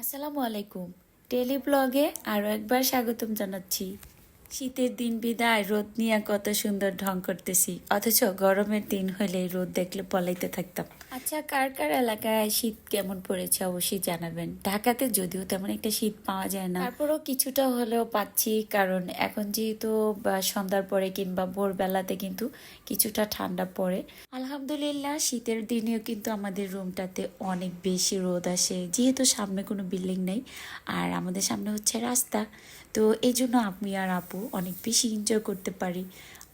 আসসালামু আলাইকুম। টেলি ব্লগে আরও একবার স্বাগতম জানাচ্ছি। শীতের দিন বিদায়, রোদ নিয়ে কত সুন্দর ঢং করতেছি। অথচ গরমের দিন হলে রোদ দেখলে পলাইতে থাকতাম। আচ্ছা কার কার এলাকায় শীত কেমন পড়েছে অবশ্যই জানাবেন। ঢাকাতে যদিও তেমন একটা শীত পাওয়া যায় না। তারপরও কিছুটা হলেও পাচ্ছি, কারণ এখন যেহেতু সন্ধ্যার পরে কিংবা ভোরবেলাতে কিন্তু কিছুটা ঠান্ডা পড়ে। আলহামদুলিল্লাহ, শীতের দিনেও কিন্তু আমাদের রুমটাতে অনেক বেশি রোদ আসে। যেহেতু সামনে কোনো বিল্ডিং নেই, আর আমাদের সামনে হচ্ছে রাস্তা। তো এই জন্য আমি আর আপু অনেক বেশি এনজয় করতে পারি।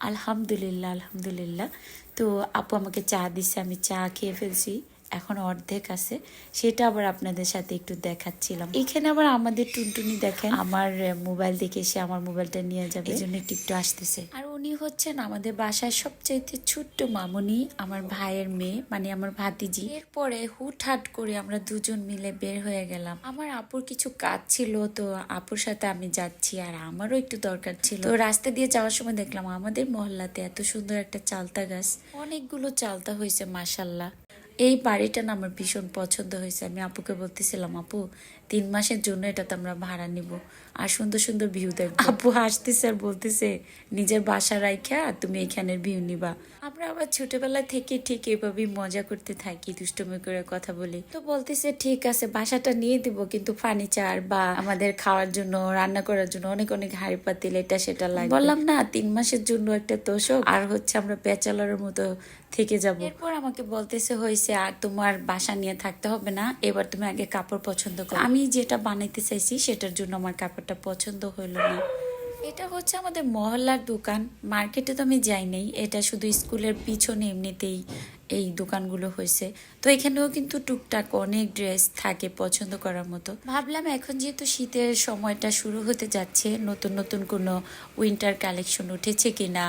আলহামদুলিল্লাহ আলহামদুলিল্লাহ। তো আপু আমাকে চা দিছে আমি চা খেয়ে ফেলছি। এখন অর্ধেক আছে। সেটা আবার আপনাদের সাথে একটু দেখাচ্ছিলাম। এখানে আবার আমাদের টুনটুনি দেখেন। আমার মোবাইল দেখে সে আমার মোবাইলটা নিয়ে যাবে। এই জন্য একটু একটু আসতেছে। আর উনি হচ্ছেন আমাদের বাসায় সবচাইতে ছোট্ট মামুনি, আমার ভাইয়ের মেয়ে মানে আমার ভাতিজি। এরপরে হুটহাট করে আমরা দুজন মিলে বের হয়ে গেলাম। আমার আপুর কিছু কাজ ছিল, তো আপুর সাথে আমি যাচ্ছি আর আমারও একটু দরকার ছিল। তো রাস্তা দিয়ে যাওয়ার সময় দেখলাম আমাদের মহল্লাতে এত সুন্দর একটা চালতা গাছ। অনেকগুলো চালতা হয়েছে মাসাল্লাহ এই বাড়িটা না আমার ভীষণ পছন্দ হয়েছে। আমি আপুকে বলতেছিলাম আপু তিন মাসের জন্য এটা তো আমরা ভাড়া নিব। আর সুন্দর সুন্দর ভিউ দেখব। আপু হাসতেছে আর বলতেছে নিজের বাসা রাইখা তুমি এখানের ভিউ নিবা। আমরা আবার ছোটবেলা থেকে ঠিক এভাবেই মজা করতে থাকি দুষ্টমি করে কথা বলি। তো বলতেছে ঠিক আছে বাসাটা নিয়ে দিব কিন্তু ফার্নিচার বা আমাদের খাওয়ার জন্য রান্না করার জন্য অনেক অনেক হাড়ি পাতিল এটা সেটা লাগে বললাম না তিন মাসের জন্য একটা তোষক আর হচ্ছে আমরা ব্যাচেলারের মতো থেকে যাব। এরপর আমাকে বলতেছে হয়েছে আর তোমার বাসা নিয়ে থাকতে হবে না, এবার তুমি আগে কাপড় পছন্দ করো। আমি যেটা বানাইতে চাইছি, সেটার জন্য আমার কাপড়টা পছন্দ হইল না। এটা হচ্ছে আমাদের মহল্লার দোকান। মার্কেটে তো আমি যাই নাই, এটা শুধু স্কুলের পিছনে এমনিতেই এই দোকানগুলো হয়েছে। তো এখানেও কিন্তু টুকটাক অনেক ড্রেস থাকে পছন্দ করার মতো। ভাবলাম এখন যেহেতু শীতের সময়টা শুরু হতে যাচ্ছে, নতুন নতুন কোনো উইন্টার কালেকশন উঠেছে কিনা,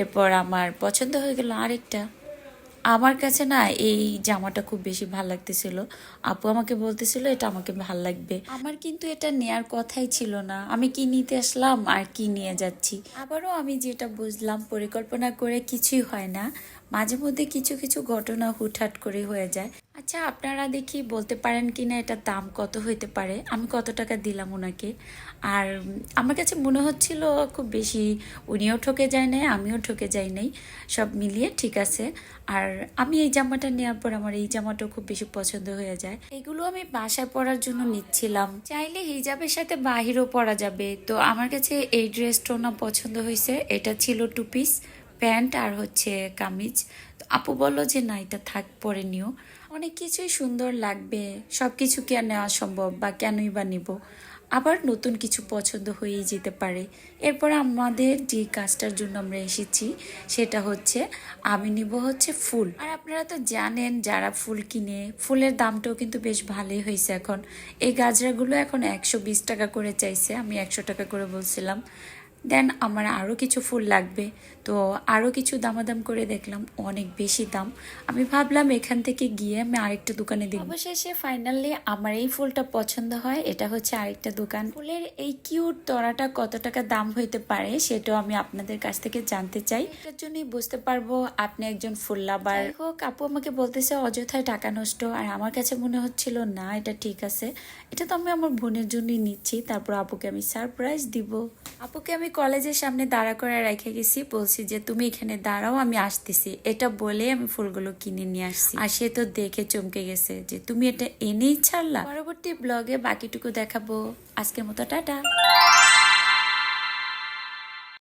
এরপর আমার পছন্দ হয়ে গেল আরেকটা। আমার কাছে না এই জামাটা খুব বেশি ভালো লাগতেছিল। আপু আমাকে বলতেছিল, এটা আমাকে ভালো লাগবে। আমার কিন্তু এটা নেয়ার কথাই ছিল না। আমি কি নিতে আসলাম আর কি নিয়ে যাচ্ছি? আবারও আমি যেটা বুঝলাম, পরিকল্পনা করে কিছুই হয় না। মাঝে মধ্যে কিছু কিছু ঘটনা হুটহাট করে হয়ে যায়। আচ্ছা আপনারা দেখি বলতে পারেন কি না এটার দাম কত হইতে পারে? আমি কত টাকা দিলাম ওনাকে আর আমার কাছে মনে হচ্ছিল খুব বেশি, উনিও ঠকে যায় নাই, আমিও ঠকে যাই নাই। সব মিলিয়ে ঠিক আছে। আর আমি এই জামাটা নেওয়ার পর আমার এই জামাটাও খুব বেশি পছন্দ হয়ে যায়। এগুলো আমি বাসায় পরার জন্য নিচ্ছিলাম। চাইলে হিজাবের সাথে বাহিরও পরা যাবে। তো আমার কাছে এই ড্রেসটাও না পছন্দ হয়েছে এটা ছিল টু পিস প্যান্ট আর হচ্ছে কামিজ। তো আপু বলল যে, না, এটা থাক, পরে নিও। অনেক কিছুই সুন্দর লাগবে। সব কিছু কি আর নেওয়া সম্ভব বা কেনই বা নিব? আবার নতুন কিছু পছন্দ হয়েই যেতে পারে। এরপর আমাদের যে কাজটার জন্য আমরা এসেছি, সেটা হচ্ছে আমি নিব হচ্ছে ফুল। আর আপনারা তো জানেন, যারা ফুল কিনে, ফুলের দামটাও কিন্তু বেশ ভালোই হয়েছে এখন। এই গাজরাগুলো এখন একশো বিশ টাকা করে চাইছে, আমি একশো টাকা করে বলছিলাম। দেন আমার আরও কিছু ফুল লাগবে। তো আরও কিছু দামাদাম করে দেখলাম অনেক বেশি দাম। আমি ভাবলাম এখান থেকে গিয়ে আমি আরেকটা দোকানে দিব অবশেষে ফাইনালি আমার এই ফুলটা পছন্দ হয়। এটা হচ্ছে আরেকটা দোকান। ফুলের এই কিউট তরাটা কত টাকা দাম হইতে পারে সেটাও আমি আপনাদের কাছ থেকে জানতে চাই। এটার জন্যই বুঝতে পারব আপনি একজন ফুল লাভার হোক আপু আমাকে বলতেছে অযথায় টাকা নষ্ট। আর আমার কাছে মনে হচ্ছিল না এটা ঠিক আছে। এটা তো আমি আমার বোনের জন্যই নিচ্ছি। তারপর আপুকে আমি সারপ্রাইজ দিব। আপুকে আমি কলেজের সামনে দাঁড়া করে রেখে গেছি, বলছি যে, তুমি এখানে দাঁড়াও, আমি আসতেছি। এটা বলে আমি ফুলগুলো কিনে নিয়ে আসছি। আর সে তো দেখে চমকে গেছে যে, তুমি এটা এনেই ছাড়লা? পরবর্তী ব্লগে বাকিটুকু দেখাবো। আজকের মতো, টাটা।